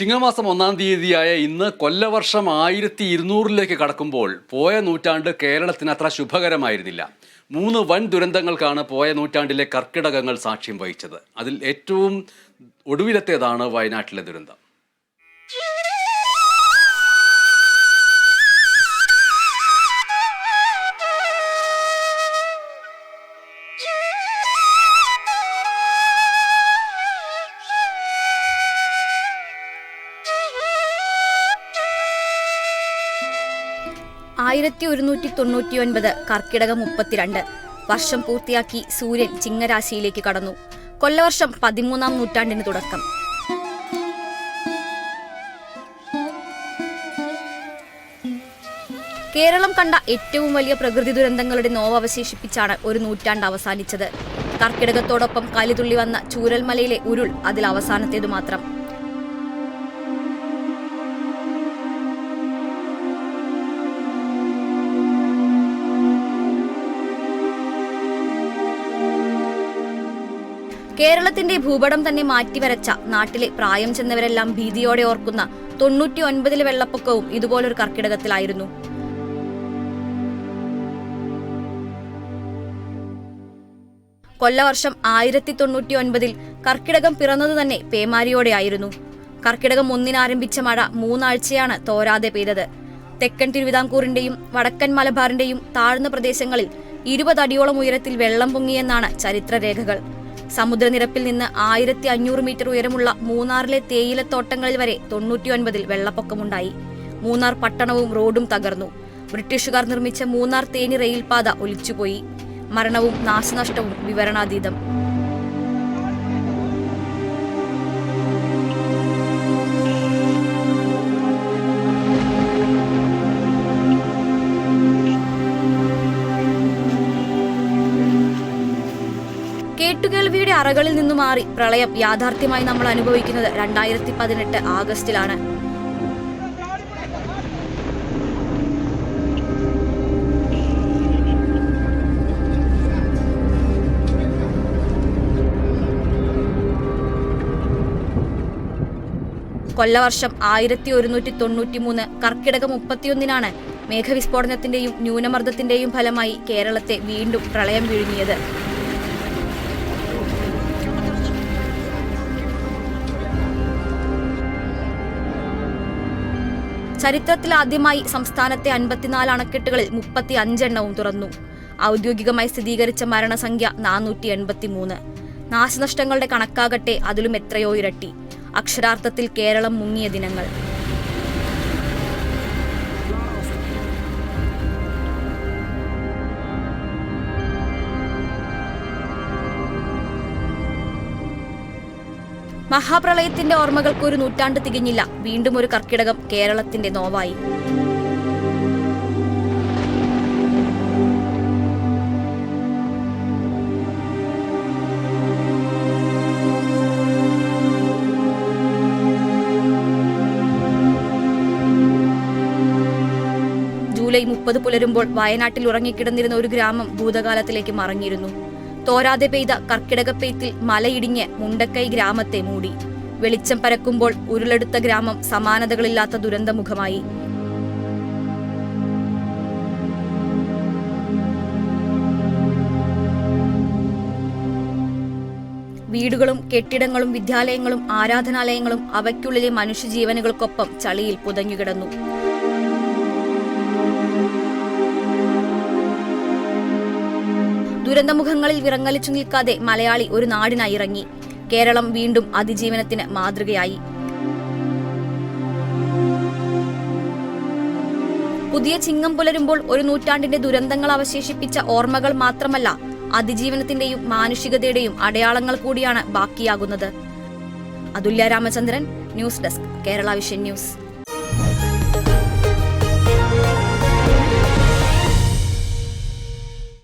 ചിങ്ങമാസം ഒന്നാം തീയതിയായ ഇന്ന് കൊല്ലവർഷം ആയിരത്തി ഇരുന്നൂറിലേക്ക് കടക്കുമ്പോൾ പോയ നൂറ്റാണ്ട് കേരളത്തിന് അത്ര ശുഭകരമായിരുന്നില്ല. മൂന്ന് വൻ ദുരന്തങ്ങൾക്കാണ് പോയ നൂറ്റാണ്ടിലെ കർക്കിടകങ്ങൾ സാക്ഷ്യം വഹിച്ചത്. അതിൽ ഏറ്റവും ഒടുവിലത്തേതാണ് വയനാട്ടിലെ ദുരന്തം. ആയിരത്തി ഒരുന്നൂറ്റി തൊണ്ണൂറ്റി ഒൻപത് കർക്കിടകം മുപ്പത്തിരണ്ട്. വർഷം പൂർത്തിയാക്കി സൂര്യൻ ചിങ്ങരാശിയിലേക്ക് കടന്നു. കൊല്ലവർഷം പതിമൂന്നാം നൂറ്റാണ്ടിന് തുടക്കം. കേരളം കണ്ട ഏറ്റവും വലിയ പ്രകൃതി ദുരന്തങ്ങളുടെ നോവവശേഷിപ്പിച്ചാണ് ഒരു നൂറ്റാണ്ട് അവസാനിച്ചത്. കർക്കിടകത്തോടൊപ്പം കലിതുള്ളി വന്ന ചൂരൽമലയിലെ ഉരുൾ അതിൽ അവസാനത്തേതു മാത്രം കേരളത്തിന്റെ ഭൂപടം തന്നെ മാറ്റിവരച്ച നാട്ടിലെ പ്രായം ചെന്നവരെല്ലാം ഭീതിയോടെ ഓർക്കുന്ന തൊണ്ണൂറ്റി ഒൻപതിലെ വെള്ളപ്പൊക്കവും ഇതുപോലൊരു കർക്കിടകത്തിലായിരുന്നു. കൊല്ലവർഷം ആയിരത്തി തൊണ്ണൂറ്റി ഒൻപതിൽ കർക്കിടകം പിറന്നത് തന്നെ പേമാരിയോടെയായിരുന്നു. കർക്കിടകം ഒന്നിനാരംഭിച്ച മഴ മൂന്നാഴ്ചയാണ് തോരാതെ പെയ്തത്. തെക്കൻ തിരുവിതാംകൂറിന്റെയും വടക്കൻ മലബാറിന്റെയും താഴ്ന്ന പ്രദേശങ്ങളിൽ ഇരുപതടിയോളം ഉയരത്തിൽ വെള്ളം പൊങ്ങിയെന്നാണ് ചരിത്രരേഖകൾ. സമുദ്രനിരപ്പിൽ നിന്ന് ആയിരത്തി അഞ്ഞൂറ് മീറ്റർ ഉയരമുള്ള മൂന്നാറിലെ തേയിലത്തോട്ടങ്ങളിൽ വരെ തൊണ്ണൂറ്റിയൊൻപതിൽ വെള്ളപ്പൊക്കമുണ്ടായി. മൂന്നാർ പട്ടണവും റോഡും തകർന്നു. ബ്രിട്ടീഷുകാർ നിർമ്മിച്ച മൂന്നാർ തേനി റെയിൽപാത ഒലിച്ചുപോയി. മരണവും നാശനഷ്ടവും വിവരണാതീതം. കേട്ടുകേൾവിയുടെ അറകളിൽ നിന്നു മാറി പ്രളയം യാഥാർത്ഥ്യമായി നമ്മൾ അനുഭവിക്കുന്നത് രണ്ടായിരത്തി പതിനെട്ട് ആഗസ്റ്റിലാണ്. കൊല്ലവർഷം ആയിരത്തി ഒരുന്നൂറ്റി തൊണ്ണൂറ്റി മൂന്ന് കർക്കിടക മുപ്പത്തിയൊന്നിനാണ് മേഘവിസ്ഫോടനത്തിന്റെയും ന്യൂനമർദ്ദത്തിന്റെയും ഫലമായി കേരളത്തെ വീണ്ടും പ്രളയം വിഴുങ്ങിയത്. ചരിത്രത്തിൽ ആദ്യമായി സംസ്ഥാനത്തെ അൻപത്തിനാല് അണക്കെട്ടുകളിൽ മുപ്പത്തി അഞ്ചെണ്ണവും തുറന്നു. ഔദ്യോഗികമായി സ്ഥിരീകരിച്ച മരണസംഖ്യ നാനൂറ്റി എൺപത്തി മൂന്ന് നാശനഷ്ടങ്ങളുടെ കണക്കാകട്ടെ അതിലും എത്രയോ ഇരട്ടി. അക്ഷരാർത്ഥത്തിൽ കേരളം മുങ്ങിയ ദിനങ്ങൾ. മഹാപ്രളയത്തിന്റെ ഓർമ്മകൾക്ക് ഒരു നൂറ്റാണ്ട് തികഞ്ഞില്ല. വീണ്ടും ഒരു കർക്കിടകം കേരളത്തിന്റെ നോവായി. ജൂലൈ മുപ്പത് പുലരുമ്പോൾ വയനാട്ടിൽ ഉറങ്ങിക്കിടന്നിരുന്ന ഒരു ഗ്രാമം ഭൂതകാലത്തിലേക്ക് മറഞ്ഞിരുന്നു. തോരാതെ പെയ്ത കർക്കിടകപ്പെയ്ത്തിൽ മലയിടിഞ്ഞ് മുണ്ടക്കൈ ഗ്രാമത്തെ മൂടി. വെളിച്ചം പരക്കുമ്പോൾ ഉരുളെടുത്ത ഗ്രാമം സമാനതകളില്ലാത്ത ദുരന്തമുഖമായി. വീടുകളും കെട്ടിടങ്ങളും വിദ്യാലയങ്ങളും ആരാധനാലയങ്ങളും അവയ്ക്കുള്ളിലെ മനുഷ്യജീവനുകൾക്കൊപ്പം ചളിയിൽ പുതഞ്ഞുകിടന്നു. ദുരന്തമുഖങ്ങളിൽ വിറങ്ങലിച്ചു നിൽക്കാതെ മലയാളി ഒരു നാടിനായി ഇറങ്ങി. കേരളം വീണ്ടും അതിജീവനത്തിന് മാതൃകയായി. പുതിയ ചിങ്ങം പുലരുമ്പോൾ ഒരു നൂറ്റാണ്ടിന്റെ ദുരന്തങ്ങൾ അവശേഷിപ്പിച്ച ഓർമ്മകൾ മാത്രമല്ല അതിജീവനത്തിന്റെയും മാനുഷികതയുടെയും അടയാളങ്ങൾ കൂടിയാണ് ബാക്കിയാകുന്നത്. Athulya Ramachandran news desk Kerala vision news.